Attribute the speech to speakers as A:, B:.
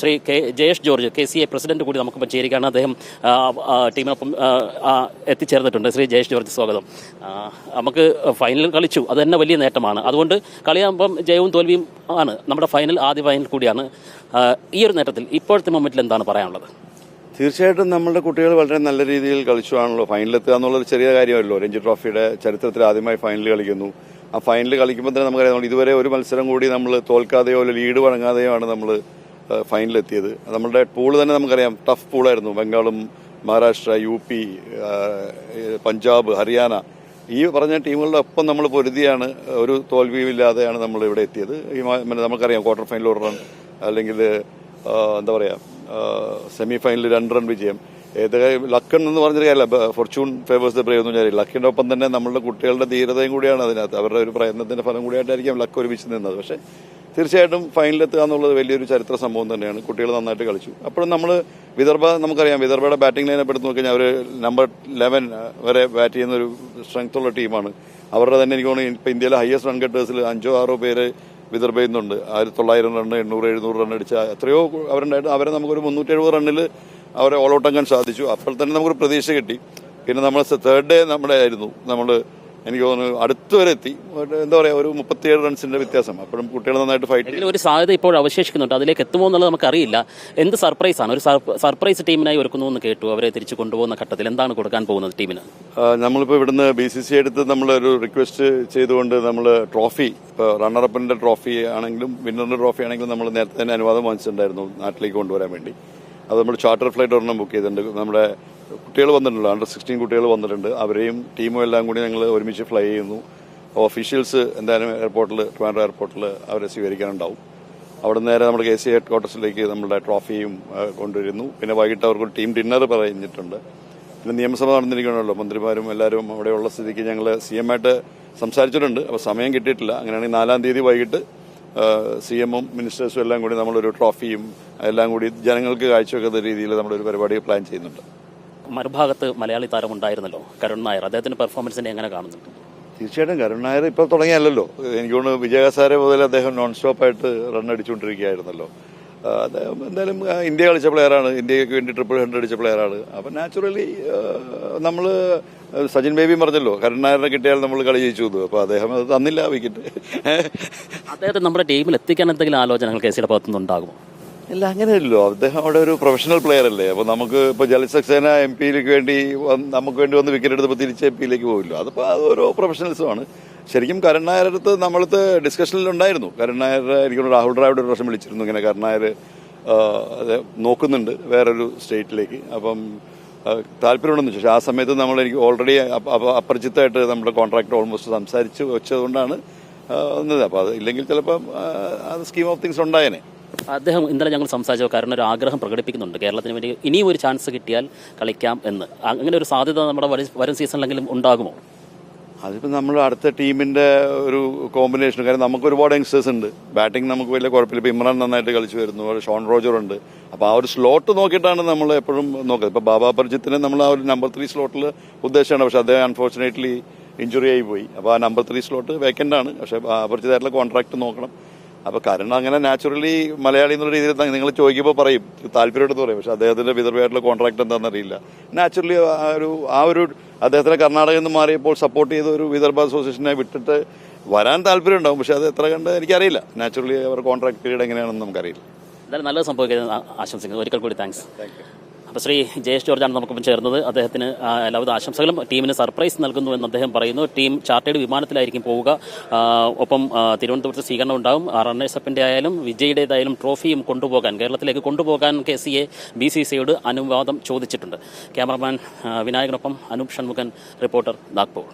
A: Shri K Jayesh George K C A president കൂടി നമുക്കിപ്പോൾ ചേരുകയാണ്. അദ്ദേഹം ടീമിനൊപ്പം എത്തിച്ചേർന്നിട്ടുണ്ട്. ശ്രീ ജയേഷ് ജോർജ് സ്വാഗതം. നമുക്ക് ഫൈനൽ കളിച്ചു. അത് തന്നെ വലിയ നേട്ടമാണ്. അതുകൊണ്ട് കളിയാകുമ്പം ജയവും തോൽവിയും ആണ്. നമ്മുടെ ഫൈനൽ ആദ്യ ഫൈനൽ കൂടിയാണ്. ഈ ഒരു നേട്ടത്തിൽ ഇപ്പോഴത്തെ മൊമെന്റിൽ എന്താണ് പറയാനുള്ളത്?
B: തീർച്ചയായിട്ടും നമ്മുടെ കുട്ടികൾ വളരെ നല്ല രീതിയിൽ കളിച്ചുവാണല്ലോ. ഫൈനലെത്തുക എന്നുള്ളൊരു ചെറിയ കാര്യമല്ലോ. രഞ്ജി ട്രോഫിയുടെ ചരിത്രത്തിൽ ആദ്യമായി ഫൈനൽ കളിക്കുന്നു. ആ ഫൈനൽ കളിക്കുമ്പോൾ തന്നെ നമുക്കറിയാം ഇതുവരെ ഒരു മത്സരം കൂടി നമ്മൾ തോൽക്കാതെയോ ലീഡ് വഴങ്ങാതെയോ ആണ് നമ്മൾ ഫൈനലെത്തിയത്. നമ്മുടെ പൂൾ തന്നെ നമുക്കറിയാം. ടഫ് പൂളായിരുന്നു ബംഗാളും മഹാരാഷ്ട്ര യു പി പഞ്ചാബ് ഹരിയാന. ഈ പറഞ്ഞ ടീമുകളുടെ ഒപ്പം നമ്മൾ പൊരുതിയാണ്. ഒരു തോൽവിയുമില്ലാതെയാണ് നമ്മൾ ഇവിടെ എത്തിയത്. ഈ നമുക്കറിയാം ക്വാർട്ടർ ഫൈനൽ ഒരു റൺ അല്ലെങ്കിൽ എന്താ പറയുക സെമി ഫൈനലിൽ രണ്ട് റൺ വിജയം. ഏത് ലക്കൺ എന്ന് പറഞ്ഞൊരു കാര്യമല്ല. ഫോർച്യൂൺ ഫേവേഴ്സ് ദ ബ്രേവ് എന്ന് പറഞ്ഞാൽ ലക്കിന്റെ ഒപ്പം തന്നെ നമ്മളുടെ കുട്ടികളുടെ ധീരതയും കൂടിയാണ് അതിനകത്ത്. അവരുടെ ഒരു പ്രയത്നത്തിന്റെ ഫലം കൂടിയായിട്ടായിരിക്കും ലക്ക് ഒരുമിച്ച് നിന്നത്. പക്ഷേ തീർച്ചയായിട്ടും ഫൈനലെത്തുക എന്നുള്ളത് വലിയൊരു ചരിത്ര സംഭവം തന്നെയാണ്. കുട്ടികൾ നന്നായിട്ട് കളിച്ചു. അപ്പോഴും നമ്മൾ വിദർഭ നമുക്കറിയാം വിദർഭയുടെ ബാറ്റിംഗ് ലൈനപ്പ് എടുത്ത് നോക്കിക്കഴിഞ്ഞാൽ അവർ നമ്പർ ലെവൻ വരെ ബാറ്റ് ചെയ്യുന്ന ഒരു സ്ട്രെങ്ത് ഉള്ള ടീമാണ്. അവരുടെ തന്നെ എനിക്ക് തോന്നുന്നു ഇപ്പോൾ ഇന്ത്യയിലെ ഹയസ്റ്റ് റൺ കെട്ടേഴ്സിൽ അഞ്ചോ ആറോ പേര് വിദർഭയിൽ നിന്നുണ്ട്. ആയിരത്തി തൊള്ളായിരം റൺ എണ്ണൂറ് എഴുന്നൂറ് റൺ അടിച്ച എത്രയോ അവരുണ്ടായിട്ട് അവരെ നമുക്കൊരു മുന്നൂറ്റി എഴുപത് റണ്ണിൽ അവരെ ഓൾ ഔട്ട് ആക്കാൻ സാധിച്ചു. അപ്പോൾ തന്നെ നമുക്കൊരു പ്രതീക്ഷ കിട്ടി. പിന്നെ നമ്മൾ തേർഡ് ഡേ നമ്മുടെ ആയിരുന്നു. നമ്മൾ എനിക്ക് തോന്നുന്നു അടുത്തുവരെ എത്തി. എന്താ പറയുക ഒരു മുപ്പത്തിയേഴ് റൺസിന്റെ വ്യത്യാസം. അപ്പോഴും കുട്ടികൾ നന്നായിട്ട് ഫൈറ്റ്
A: ഒരു സാധ്യത ഇപ്പോൾ അവശേഷിക്കുന്നുണ്ട്. അതിലേക്ക് എത്തുമോ എന്നുള്ളത് നമുക്കറിയില്ല എന്ത് സർപ്രൈസ് ആണ്? ഒരു സർപ്രൈസ് ടീമിനായി ഒരുക്കുന്നു എന്ന് കേട്ടു. അവരെ തിരിച്ചു കൊണ്ടുപോകുന്ന ഘട്ടത്തിൽ എന്താണ് കൊടുക്കാൻ പോകുന്നത് ടീമിന്?
B: നമ്മളിപ്പോൾ ഇവിടുന്ന് ബി സി സി എടുത്ത് നമ്മളൊരു റിക്വസ്റ്റ് ചെയ്തുകൊണ്ട് നമ്മൾ ട്രോഫി ഇപ്പോൾ റണ്ണറപ്പിന്റെ ട്രോഫി ആണെങ്കിലും വിന്നറിന്റെ ട്രോഫി ആണെങ്കിലും നമ്മൾ നേരത്തെ തന്നെ അനുവാദം വാങ്ങിച്ചിട്ടുണ്ടായിരുന്നു നാട്ടിലേക്ക് കൊണ്ടുവരാൻ വേണ്ടി. അത് നമ്മൾ ചാർട്ടർ ഫ്ലൈറ്റ് ഒരെണ്ണം ബുക്ക് ചെയ്തിട്ടുണ്ട്. നമ്മുടെ കുട്ടികൾ വന്നിട്ടുണ്ടല്ലോ. അണ്ടർ സിക്സ്റ്റീൻ കുട്ടികൾ വന്നിട്ടുണ്ട്. അവരെയും ടീമും എല്ലാം കൂടി ഞങ്ങൾ ഒരുമിച്ച് ഫ്ലൈ ചെയ്യുന്നു. ഒഫീഷ്യൽസ് എന്തായാലും എയർപോർട്ടിൽ ട്രിവാൻഡ്രം എയർപോർട്ടിൽ അവരെ സ്വീകരിക്കാനുണ്ടാവും. അവിടെ നേരെ നമ്മുടെ കെ സി ഹെഡ് ക്വാർട്ടേഴ്സിലേക്ക് നമ്മുടെ ട്രോഫിയും കൊണ്ടുവരുന്നു. പിന്നെ വൈകിട്ട് അവർക്ക് ടീം ഡിന്നർ പറഞ്ഞിട്ടുണ്ട്. പിന്നെ നിയമസഭ നടന്നിരിക്കണമല്ലോ മന്ത്രിമാരും എല്ലാവരും അവിടെയുള്ള സ്ഥിതിക്ക് ഞങ്ങൾ സി എം ആയിട്ട് സംസാരിച്ചിട്ടുണ്ട്. അപ്പോൾ സമയം കിട്ടിയിട്ടില്ല. അങ്ങനെയാണെങ്കിൽ നാലാം തീയതി വൈകിട്ട് സി എമ്മും മിനിസ്റ്റേഴ്സും എല്ലാം കൂടി നമ്മളൊരു ട്രോഫിയും എല്ലാം കൂടി ജനങ്ങൾക്ക് കാഴ്ചവെക്കുന്ന രീതിയിൽ നമ്മളൊരു പരിപാടി പ്ലാൻ ചെയ്യുന്നുണ്ട്.
A: മറുഭാഗത്ത് മലയാളി താരം ഉണ്ടായിരുന്നല്ലോ കരുൺ നായർ. അദ്ദേഹത്തിന്റെ പെർഫോമൻസിനെ എങ്ങനെ കാണുന്നുണ്ട്
B: തീർച്ചയായിട്ടും കരുൺ നായർ ഇപ്പോൾ തുടങ്ങിയല്ലോ എനിക്ക് തോന്നുന്നു വിജയഹസാരെ മുതൽ അദ്ദേഹം നോൺ സ്റ്റോപ്പായിട്ട് റൺ അടിച്ചുകൊണ്ടിരിക്കുകയായിരുന്നല്ലോ. അദ്ദേഹം എന്തായാലും ഇന്ത്യ കളിച്ച പ്ലെയറാണ് ഇന്ത്യയ്ക്ക് വേണ്ടി ട്രിപ്പിൾ ഹൺഡ്രഡ് അടിച്ച പ്ലെയറാണ് അപ്പം നാച്ചുറലി നമ്മൾ സജിൻ ബേബി പറഞ്ഞല്ലോ കരുൺ നായറിനെ കിട്ടിയാൽ നമ്മൾ കളി ജയിച്ചു എന്ന് അപ്പോൾ അദ്ദേഹം അത് തന്നില്ല വിക്കറ്റ്
A: അദ്ദേഹത്തെ നമ്മുടെ ടീമിൽ എത്തിക്കാൻ എന്തെങ്കിലും ആലോചനകൾ കെ സിയുടെ ഭാഗത്തുനിന്ന് ഉണ്ടാകുമോ
B: ഇല്ല അങ്ങനെയല്ലോ അദ്ദേഹം അവിടെ ഒരു പ്രൊഫഷണൽ പ്ലെയർ അല്ലേ? അപ്പൊ നമുക്ക് ഇപ്പൊ ജലസക്സേന എം പിയിലേക്ക് വേണ്ടി നമുക്ക് വേണ്ടി വന്ന് വിക്കറ്റ് എടുത്തപ്പോൾ തിരിച്ച് എം പിയിലേക്ക് പോകില്ലോ അതിപ്പോ അത് ഓരോ പ്രൊഫഷണൽസുമാണ് ശരിക്കും കരുൺ നായരടുത്ത് ഡിസ്കഷനിൽ ഉണ്ടായിരുന്നു. കരുൺ നായർ രാഹുൽ ദ്രാവിഡ് ഒരു പ്രാവശ്യം വിളിച്ചിരുന്നു. ഇങ്ങനെ കരുൺ നായർ നോക്കുന്നുണ്ട് വേറൊരു സ്റ്റേറ്റിലേക്ക് അപ്പം താല്പര്യമുണ്ടെന്ന് ചോദിച്ചു ആ സമയത്ത് നമ്മൾ എനിക്ക് ഓൾറെഡി അപരിചിതമായിട്ട് നമ്മുടെ കോൺട്രാക്ട് ഓൾമോസ്റ്റ് സംസാരിച്ച് വെച്ചതുകൊണ്ടാണ് അപ്പൊ അപ്പോൾ അത് ഇല്ലെങ്കിൽ ചിലപ്പം ആ, സ്കീം ഓഫ് തിങ്സ് ഉണ്ടായേനെ.
A: അദ്ദേഹം ഇന്നലെ ഞങ്ങൾ സംസാരിച്ചു കാരണം ഒരു ആഗ്രഹം പ്രകടിപ്പിക്കുന്നുണ്ട്. കേരളത്തിന് വേണ്ടി ഇനിയും ഒരു ചാൻസ് കിട്ടിയാൽ കളിക്കാം എന്ന്. അങ്ങനെ ഒരു സാധ്യത നമ്മുടെ വരും- സീസണിലെങ്കിലും ഉണ്ടാകുമോ?
B: അതിപ്പോൾ നമ്മൾ അടുത്ത ടീമിന്റെ ഒരു കോമ്പിനേഷൻ കാര്യം നമുക്ക് ഒരുപാട് യങ്സ്റ്റേഴ്സ് ഉണ്ട്. ബാറ്റിംഗ് നമുക്ക് വലിയ കുഴപ്പമില്ല. ഇപ്പോൾ ഇമ്രാൻ നന്നായിട്ട് കളിച്ചു വരുന്നു. ഷോൺ റോജർ ഉണ്ട്. അപ്പോൾ ആ ഒരു സ്ലോട്ട് നോക്കിയിട്ടാണ് നമ്മൾ എപ്പോഴും നോക്കുന്നത്. ഇപ്പോൾ ബാബാ പരിജിത്തിനെ നമ്മൾ ആ ഒരു നമ്പർ ത്രീ സ്ലോട്ടിൽ ഉദ്ദേശമാണ് പക്ഷേ അദ്ദേഹം അൺഫോർച്ചുനേറ്റ്ലി ഇഞ്ചുറി ആയി പോയി. അപ്പോൾ ആ നമ്പർ ത്രീ സ്ലോട്ട് വേക്കന്റ് ആണ്. പക്ഷേ അപരിചിതമായിട്ടുള്ള കോൺട്രാക്ട് നോക്കണം. അപ്പോൾ കാരണം അങ്ങനെ നാച്ചുറലി മലയാളി എന്നുള്ള രീതിയിൽ നിങ്ങൾ ചോദിക്കുമ്പോൾ പറയും താല്പര്യമെടുത്ത് പറയും. പക്ഷെ അദ്ദേഹത്തിന്റെ വിദർഭയായിട്ടുള്ള കോൺട്രാക്ട് എന്താണെന്ന് അറിയില്ല. നാച്ചുറലി ആ ഒരു ആ ഒരു അദ്ദേഹത്തിന് കർണാടകയിൽ നിന്ന് മാറിയപ്പോൾ സപ്പോർട്ട് ചെയ്ത ഒരു വിദർഭ അസോസിയേഷനെ വിട്ടിട്ട് വരാൻ താല്പര്യം ഉണ്ടാവും. പക്ഷെ അത് എത്ര കണ്ട് എനിക്കറിയില്ല. നാച്ചുറലി അവർ കോൺട്രാക്ട് പീരീഡ് എങ്ങനെയാണെന്ന് നമുക്കറിയില്ല.
A: എന്തായാലും നല്ലത് സംഭവിക്കുന്നത് ആശംസിക്കുന്നു. ഒരിക്കൽ കൂടി താങ്ക്സ് അപ്പോൾ ശ്രീ ജയേഷ് ജോർജാണ് നമുക്കൊപ്പം ചേർന്നത്. അദ്ദേഹത്തിന് എല്ലാവിധ ആശംസകളും. ടീമിന് സർപ്രൈസ് നൽകുന്നു എന്ന് അദ്ദേഹം പറയുന്നു. ടീം ചാർട്ടേഡ് വിമാനത്തിലായിരിക്കും പോവുക. ഒപ്പം തിരുവനന്തപുരത്ത് സ്വീകരണം ഉണ്ടാവും. റണ്ണേഴ്സപ്പിന്റെ ആയാലും വിജയുടേതായാലും ട്രോഫിയും കൊണ്ടുപോകാൻ കേരളത്തിലേക്ക് കൊണ്ടുപോകാൻ K C A B C സിയോട് അനുവാദം ചോദിച്ചിട്ടുണ്ട്. ക്യാമറമാൻ വിനായകനൊപ്പം അനൂപ് ഷൺമുഖൻ റിപ്പോർട്ടർ നാഗ്പൂർ.